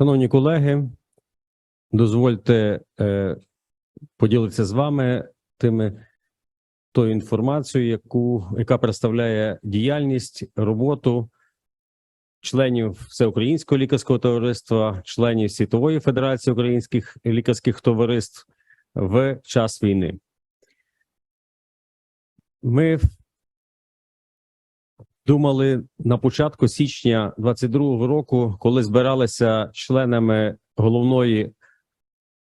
Шановні колеги, дозвольте е, поділитися з вами тими тою інформацією, яку, яка представляє діяльність, роботу членів Всеукраїнського лікарського товариства, членів Світової Федерації українських лікарських товариств в час війни. Ми думали на початку січня 22-го року, коли збиралися членами головної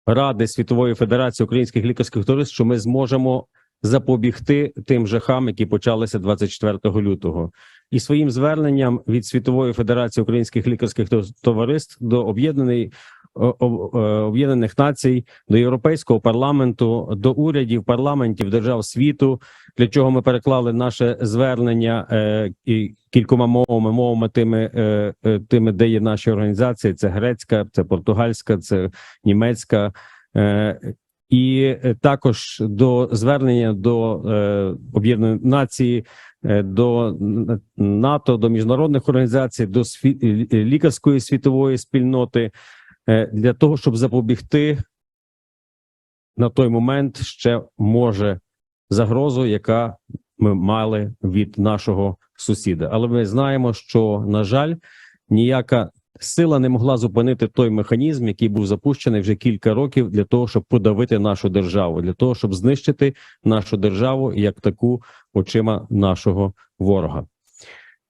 ради Світової Федерації українських лікарських товариств, що ми зможемо запобігти тим жахам, які почалися 24 лютого, і своїм зверненням від Світової Федерації українських лікарських товариств до об'єднаної Об'єднаних Націй, до Європейського парламенту, до урядів, парламентів держав світу, для чого ми переклали наше звернення е, кількома мовами, мовами тими, е, е, тими, де є наші організації: це грецька, це португальська, це німецька. І також до звернення до е, Об'єднаної Нації, до НАТО, до міжнародних організацій, до сві- лікарської світової спільноти для того, щоб запобігти на той момент ще може загрозу, яка ми мали від нашого сусіда. Але ми знаємо, що на жаль, ніяка сила не могла зупинити той механізм, який був запущений вже кілька років для того, щоб подавити нашу державу, для того, щоб знищити нашу державу як таку очима нашого ворога.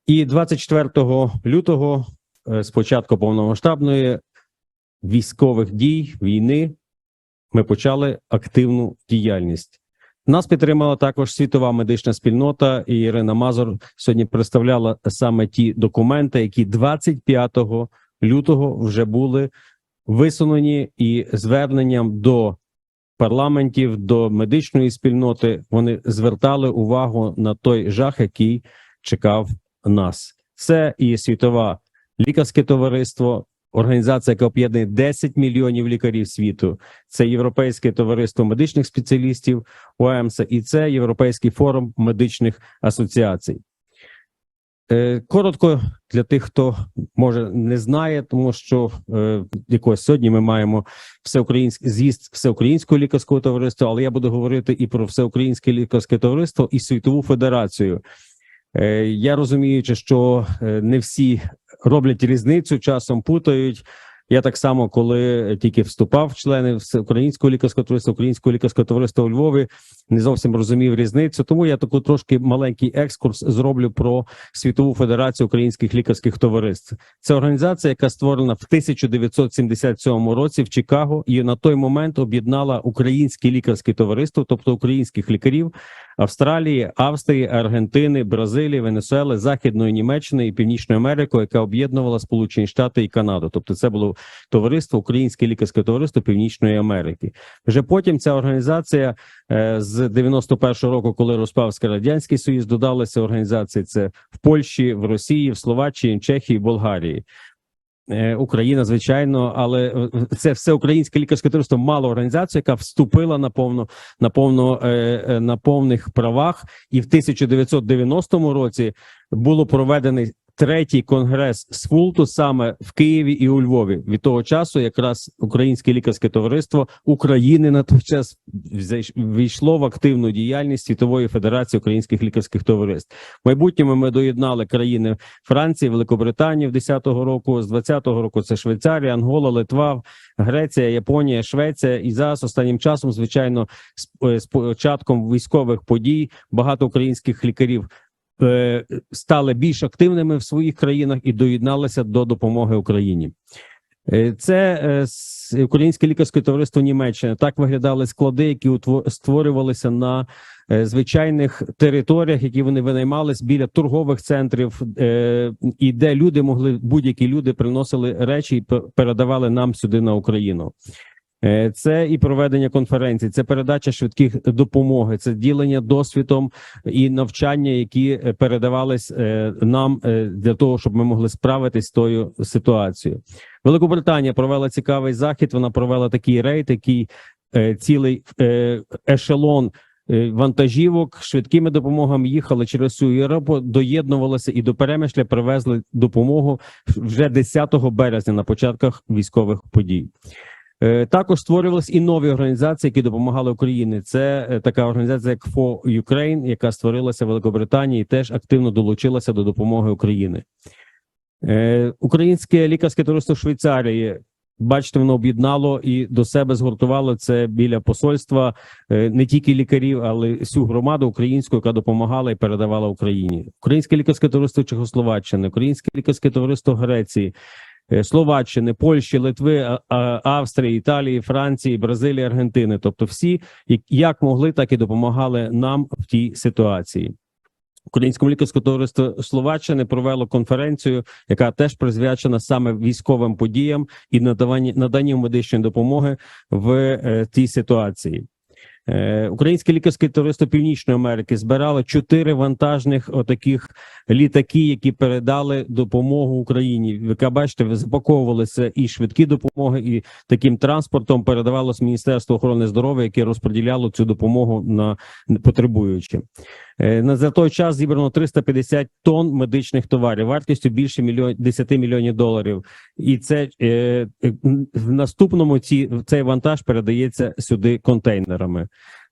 І 24 лютого, е, з початку повномасштабної військових дій війни, ми почали активну діяльність. Нас підтримала також світова медична спільнота, і Ірина Мазур сьогодні представляла саме ті документи, які 25 лютого вже були висунені і зверненням до парламентів, до медичної спільноти. Вони звертали увагу на той жах, який чекав нас. Це і світова лікарське товариство, організація, яка об'єднує 10 мільйонів лікарів світу. Це Європейське товариство медичних спеціалістів ОЕМСа, і це Європейський форум медичних асоціацій. Е, Коротко для тих, хто може не знає, тому що е, якось сьогодні ми маємо всеукраїнський з'їзд всеукраїнського лікарського товариства, але я буду говорити і про всеукраїнське лікарське товариство і світову федерацію. Е, я розуміючи, що е, не всі роблять різницю, часом путають. Я так само, коли тільки вступав в члени Всеукраїнського лікарського товариства, Українського лікарського товариства у Львові, не зовсім розумів різницю. Тому я таку трошки маленький екскурс зроблю про світову федерацію українських лікарських товариств. Це організація, яка створена в 1977 році в Чикаго, і на той момент об'єднала українське лікарське товариство, тобто українських лікарів Австралії, Австрії, Аргентини, Бразилії, Венесуели, Західної Німеччини і Північної Америки, яка об'єднувала Сполучені Штати і Канаду. Тобто, це було товариство Українське лікарське товариство Північної Америки. Вже потім ця організація е, з 91-го року, коли розпався радянський союз, додалися організації. Це в Польщі, в Росії, в Словаччині, Чехії, Болгарії. Е, Україна, звичайно, але е, це все українське лікарське товариство мало організацію, яка вступила на повну на повно на повних правах, і в 1990 році було проведений третій конгрес Сфулту саме в Києві і у Львові. Від того часу якраз Українське лікарське товариство України на той час війшло в активну діяльність Світової Федерації українських лікарських товариств. В майбутньому ми доєднали країни Франції, Великобританії в 10-го року, з 20-го року це Швейцарія, Ангола, Литва, Греція, Японія, Швеція. І зараз останнім часом, звичайно, з, е, початком військових подій багато українських лікарів стали більш активними в своїх країнах і доєдналися до допомоги Україні. Е, Це е, Українське лікарське товариство Німеччини. Так виглядали склади, які створювалися на е, звичайних територіях, які вони винаймались біля торгових центрів, е, і де люди могли будь-які люди приносили речі і пе- передавали нам сюди на Україну. Е, Це і проведення конференцій, це передача швидких допомоги, це ділення досвідом і навчання, які е, передавались е, нам для того, щоб ми могли справитись з тою ситуацією. Великобританія провела цікавий захід. Вона провела такий рейд, який цілий ешелон вантажівок швидкими допомогами їхали через всю Європу, доєднувалися і до Перемишля привезли допомогу вже 10 березня на початках військових подій. Е, Також створювалися і нові організації, які допомагали Україні. Це е, така організація, як For Ukraine, яка створилася в Великобританії, і теж активно долучилася до допомоги Україні. Е, Українське лікарське товариство Швейцарії. Бачите, воно об'єднало і до себе згуртувало це біля посольства не тільки лікарів, але й всю громаду українську, яка допомагала і передавала Україні. Українське лікарське товариство Чехословаччини, Українське лікарське товариство Греції, Словаччини, Польщі, Литви, Австрії, Італії, Франції, Бразилії, Аргентини. Тобто, всі як- могли, так і допомагали нам в тій ситуації. Українському лікарському товариству Словаччини провело конференцію, яка теж присвячена саме військовим подіям і наданню медичної допомоги в е, тій ситуації. Е, Українське лікарське товариство Північної Америки збирало чотири вантажних отаких літаки, які передали допомогу Україні. Ви бачите, запаковувалися і швидкі допомоги, і таким транспортом передавалось Міністерство охорони здоров'я, яке розподіляло цю допомогу на потребуючим. Е, На за той час зібрано 350 тонн медичних товарів вартістю більше мільйон 10 мільйонів доларів. І це е, е, в наступному ці цей вантаж передається сюди контейнерами.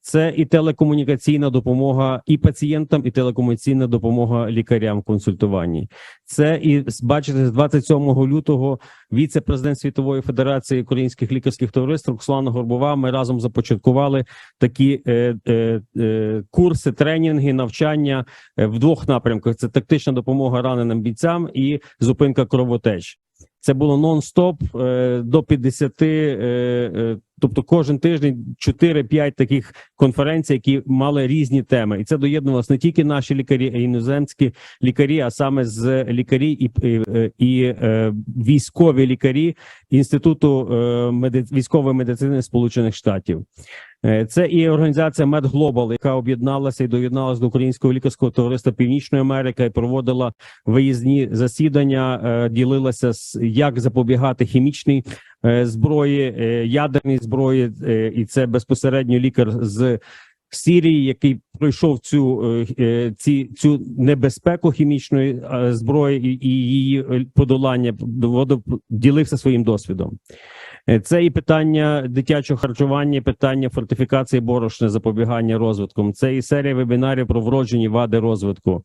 Це і телекомунікаційна допомога і пацієнтам, і телекомунікаційна допомога лікарям в консультуванні. Це і бачите, з 27 лютого віце-президент Світової Федерації українських лікарських товариств Руслана Горбова. Ми разом започаткували такі е, е, е, курси, тренінги, навчання е, в двох напрямках: це тактична допомога раненим бійцям і зупинка кровотеч. Це було нон-стоп е, до 50, е, е, тобто кожен тиждень 4-5 таких конференцій, які мали різні теми, і це доєднувалося не тільки наші лікарі, а й іноземські лікарі, а саме з лікарі і, і, і е, військові лікарі інституту е, меди- військової медицини Сполучених Штатів. Е, Це і організація MedGlobal, яка об'єдналася і доєдналася до Українського лікарського товариства Північної Америки і проводила виїзні засідання, е, ділилася з як запобігати хімічній е, зброї, ядерній зброї, і це безпосередньо лікар з Сірії, який пройшов цю ці цю небезпеку хімічної зброї і, її подолання ділився своїм досвідом. Е, Це і питання дитячого харчування, питання фортифікації борошна, запобігання розвитком. Це і серія вебінарів про вроджені вади розвитку.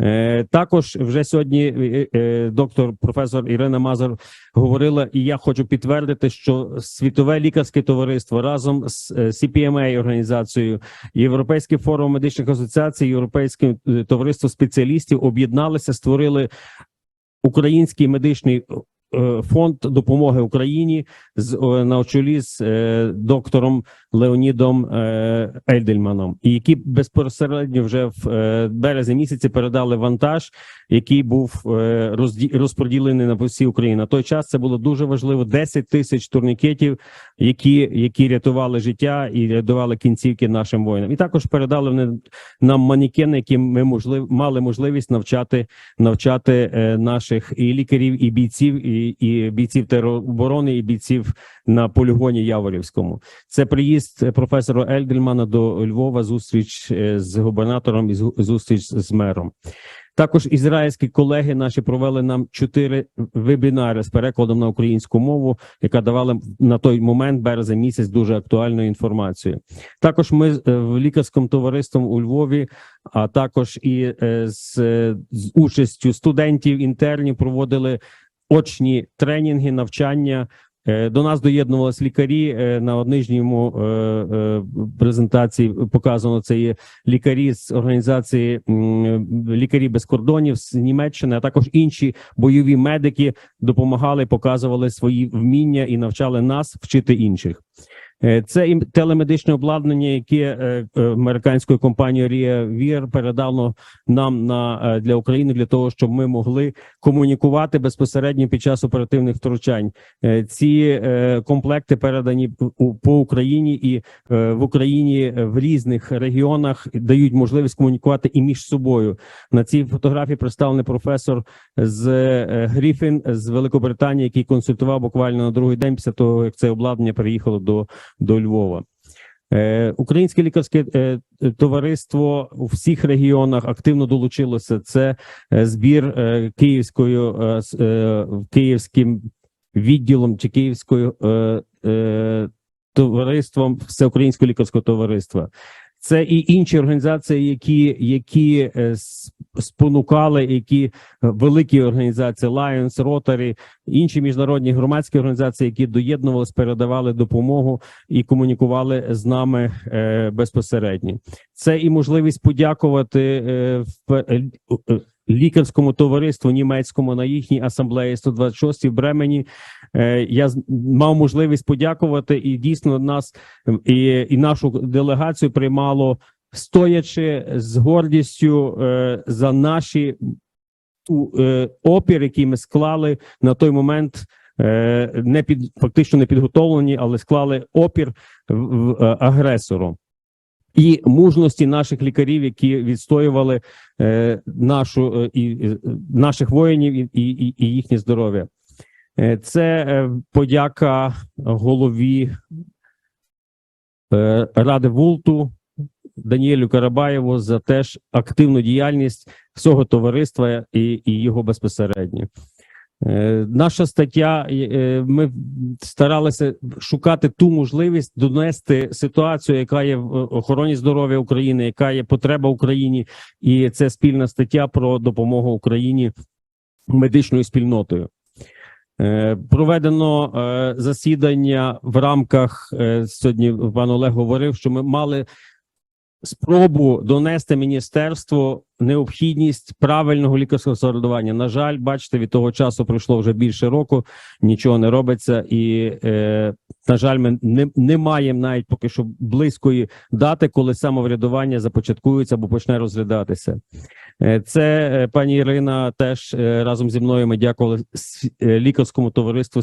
Е, Також вже сьогодні е, доктор професор Ірина Мазур говорила, і я хочу підтвердити, що світове лікарське товариство разом з CPMA організацією, Європейський форум медичних асоціацій, Європейське е, товариство спеціалістів об'єдналися, створили український медичний фонд допомоги Україні з е, на чолі з е, доктором Леонідом е, Ельдельманом, і які безпосередньо вже в е, березні місяці передали вантаж, який був е, розподілений на всі Україні. На той час це було дуже важливо. 10 тисяч турнікетів, які, які рятували життя і рятували кінцівки нашим воїнам. І також передали вони нам манекени, які ми можлив, мали можливість навчати навчати е, наших і лікарів, і бійців, і, і бійців тероборони, і бійців на полігоні Яворівському. Це приїзд е, професора Ельдельмана до Львова, зустріч е, з губернатором і зу- зустріч з мером. Також ізраїльські колеги наші провели нам чотири вебінари з перекладом на українську мову, яка давала на той момент березень місяць дуже актуальну інформацію. Також ми е, в лікарському товариством у Львові, а також і з, з участю студентів інтернів проводили очні тренінги, навчання. Е, До нас доєднувалися лікарі е, на нижньому е, е, презентації. Показано це є лікарі з організації лікарі без кордонів з Німеччини, а також інші бойові медики допомагали, показували свої вміння і навчали нас вчити інших. Е, Це і телемедичне обладнання, яке е, е, американською компанією Рія Вір передало нам на для України для того, щоб ми могли комунікувати безпосередньо під час оперативних втручань. Ці комплекти передані по Україні і в Україні в різних регіонах дають можливість комунікувати і між собою. На цій фотографії представлений професор з Гріфін з Великобританії, який консультував буквально на другий день після того, як це обладнання переїхало до, до Львова. Е, Українське лікарське е, товариство у всіх регіонах активно долучилося. Це е, збір київською київським відділом чи київською товариством Всеукраїнського лікарського товариства. Це і інші організації, які, які е, спонукали, які е, великі організації Lions, Rotary, інші міжнародні громадські організації, які доєднувалися, передавали допомогу і комунікували з нами е, безпосередньо. Це і можливість подякувати в, лікарському товариству німецькому на їхній асамблеї 126 в Бремені. Е, я мав можливість подякувати, і дійсно нас і, і нашу делегацію приймало стоячи з гордістю е, за наші е, опір, який ми склали на той момент. Не під фактично не підготовлені, але склали опір в, агресору і мужності наших лікарів, які відстоювали нашу і, наших воїнів і, і- і їхнє здоров'я. Е, Це е, подяка голові е, Ради Вулту Даніелю Карабаєву за теж активну діяльність всього товариства і, і його безпосередньо. Наша стаття, ми старалися шукати ту можливість донести ситуацію, яка є в охороні здоров'я України, яка є потреба Україні, і це спільна стаття про допомогу Україні медичною спільнотою. Е, Проведено е, засідання в рамках е, сьогодні. Пан Олег говорив, що ми мали спробу донести міністерству необхідність правильного лікарського самоврядування. На жаль, бачите, від того часу пройшло вже більше року, нічого не робиться, і е, на жаль, ми не, не маємо навіть поки що близької дати, коли самоврядування започаткується або почне розглядатися. Е, Це е, пані Ірина теж е, разом зі мною. Ми дякували лікарському товариству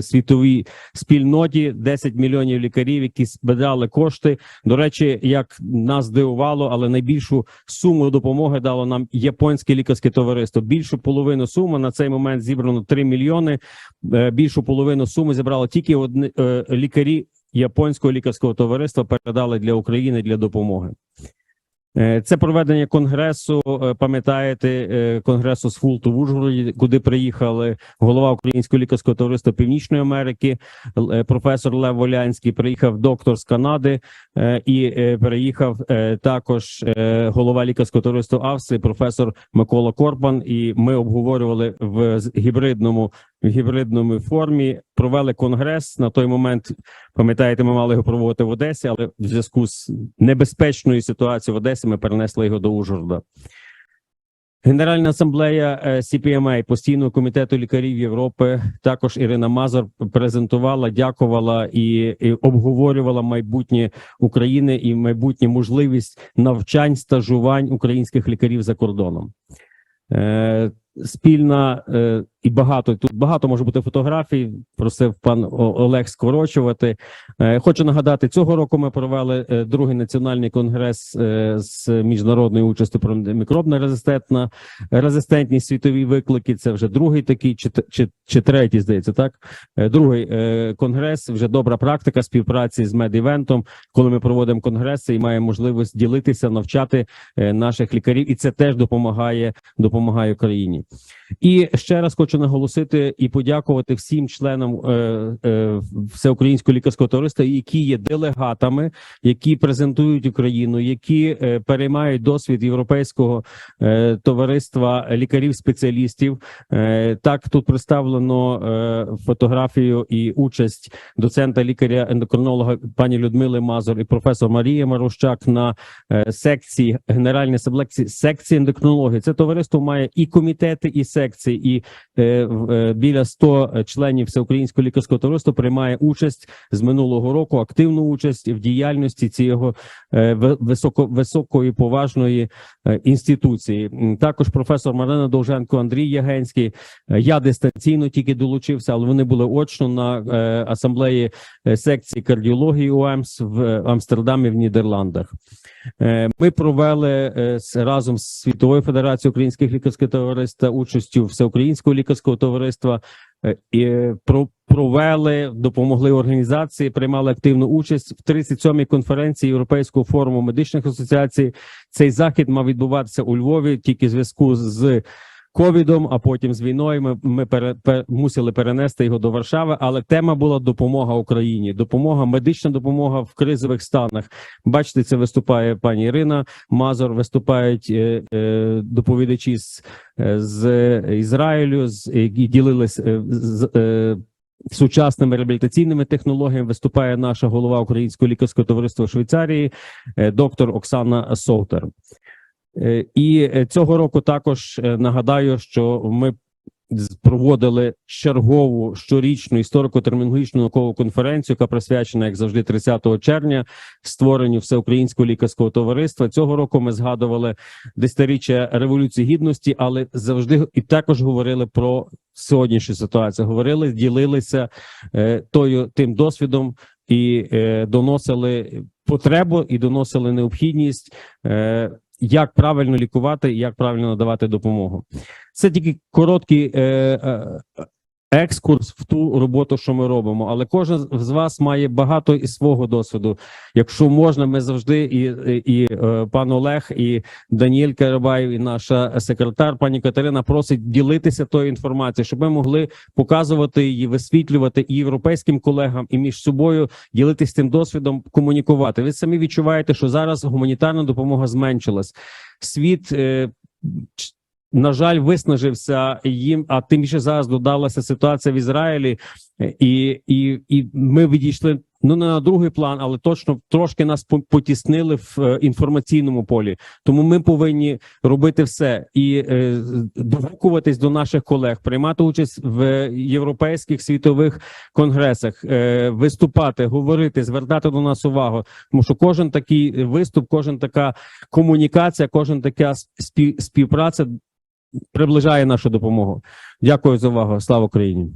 світовій спільноті 10 мільйонів лікарів, які збирали кошти. До речі, як нас здивувало, але найбільшу суму допомоги дало нам японське лікарське товариство. Більшу половину суми на цей момент зібрано 3 мільйони. Е, Більшу половину суми зібрало тільки одні е, лікарі японського лікарського товариства. Передали для України для допомоги. Е, Це проведення конгресу. е, Пам'ятаєте, е, конгресу з Фулту в Ужгороді, куди приїхали голова Українського лікарського товариства Північної Америки, професор Лев Волянський. Приїхав доктор з Канади і переїхав е, також голова лікарського товариства Австрії, професор Микола Корпан. І ми обговорювали в гібридному в гібридному формі. Провели конгрес на той момент. Пам'ятаєте, ми мали його проводити в Одесі, але в зв'язку з небезпечною ситуацією в Одесі ми перенесли його до Ужгорода. Генеральна асамблея е, CPMA, постійного комітету лікарів Європи, також Ірина Мазур презентувала, дякувала і, і обговорювала майбутнє України і майбутнє можливість навчань, стажувань українських лікарів за кордоном. Е, спільна е, і багато тут багато може бути фотографій. Просив пан Олег скорочувати. Е, хочу нагадати, цього року ми провели е, другий національний конгрес е, з міжнародної участі про мікробна резистентна резистентність світові виклики. Це вже другий такий, чи, чи, чи третій, здається, так другий конгрес. Вже добра практика співпраці з медівентом, коли ми проводимо конгреси і маємо можливість ділитися, навчати наших лікарів, і це теж допомагає допомагає Україні. І ще раз хочу наголосити і подякувати всім членам е, е, всеукраїнського лікарського товариства, які є делегатами, які презентують Україну, які е, переймають досвід європейського товариства лікарів-спеціалістів. Так тут представлено фотографію і участь доцента лікаря-ендокринолога пані Людмили Мазур і професор Марія Марущак на секції генеральної секції ендокринології. Це товариство має і комітети, і секції, і біля 100 членів всеукраїнського лікарського товариства приймає участь з минулого року, активну участь в діяльності е, високо високої поважної е, інституції. Також професор Марина Довженко, Андрій Ягенський. Е, Я дистанційно тільки долучився, але вони були очно на е, асамблеї е, секції кардіології УАМС в Амстердамі в Нідерландах. Е, Ми провели е, разом з Світовою Федерацією українських лікарських товариств та участю Всеукраїнського лікарського товариства е, і про- провели, допомогли організації, приймали активну участь в 37-й конференції Європейського форуму медичних асоціацій. Цей захід мав відбуватися у Львові тільки в зв'язку з ковідом, а потім з війною. Ми, ми пере, пе- мусили перенести його до Варшави. Але тема була допомога Україні, допомога, медична допомога в кризових станах. Бачите, це виступає пані Ірина Мазур, виступають е, е, доповідачі з, е, з Ізраїлю, з які ділились е, з. Е, Сучасними реабілітаційними технологіями виступає наша голова Українського лікарського товариства Швейцарії, е, доктор Оксана Солтер. Е, І е, цього року також е, нагадаю, що ми проводили чергову щорічну історико-термінологічну наукову конференцію, яка присвячена, як завжди, 30 червня створенню всеукраїнського лікарського товариства. Цього року ми згадували десятиріччя революції гідності, але завжди і також говорили про сьогоднішню ситуацію. Говорили, ділилися тою тим досвідом і доносили потребу і доносили необхідність. Як правильно лікувати, як правильно надавати допомогу. Це тільки короткий е, е, екскурс в ту роботу, що ми робимо. Але кожен з вас має багато із свого досвіду. Якщо можна, ми завжди і, і, і е, пан Олег, і Даніель Карабаєв, і наша секретар, пані Катерина, просить ділитися тою інформацією, щоб ми могли показувати її, висвітлювати і європейським колегам, і між собою ділитися тим досвідом, комунікувати. Ви самі відчуваєте, що зараз гуманітарна допомога зменшилась. Світ. На жаль, виснажився їм, а тим більше зараз додалася ситуація в Ізраїлі, і, і, і ми відійшли ну не на другий план, але точно трошки нас по- потіснили в е, інформаційному полі. Тому ми повинні робити все і е, догукуватись до наших колег, приймати участь в європейських світових конгресах, е, виступати, говорити, звертати до нас увагу. Тому що кожен такий виступ, кожен така комунікація, кожен така спів, співпраця приближає нашу допомогу. Дякую за увагу. Слава Україні.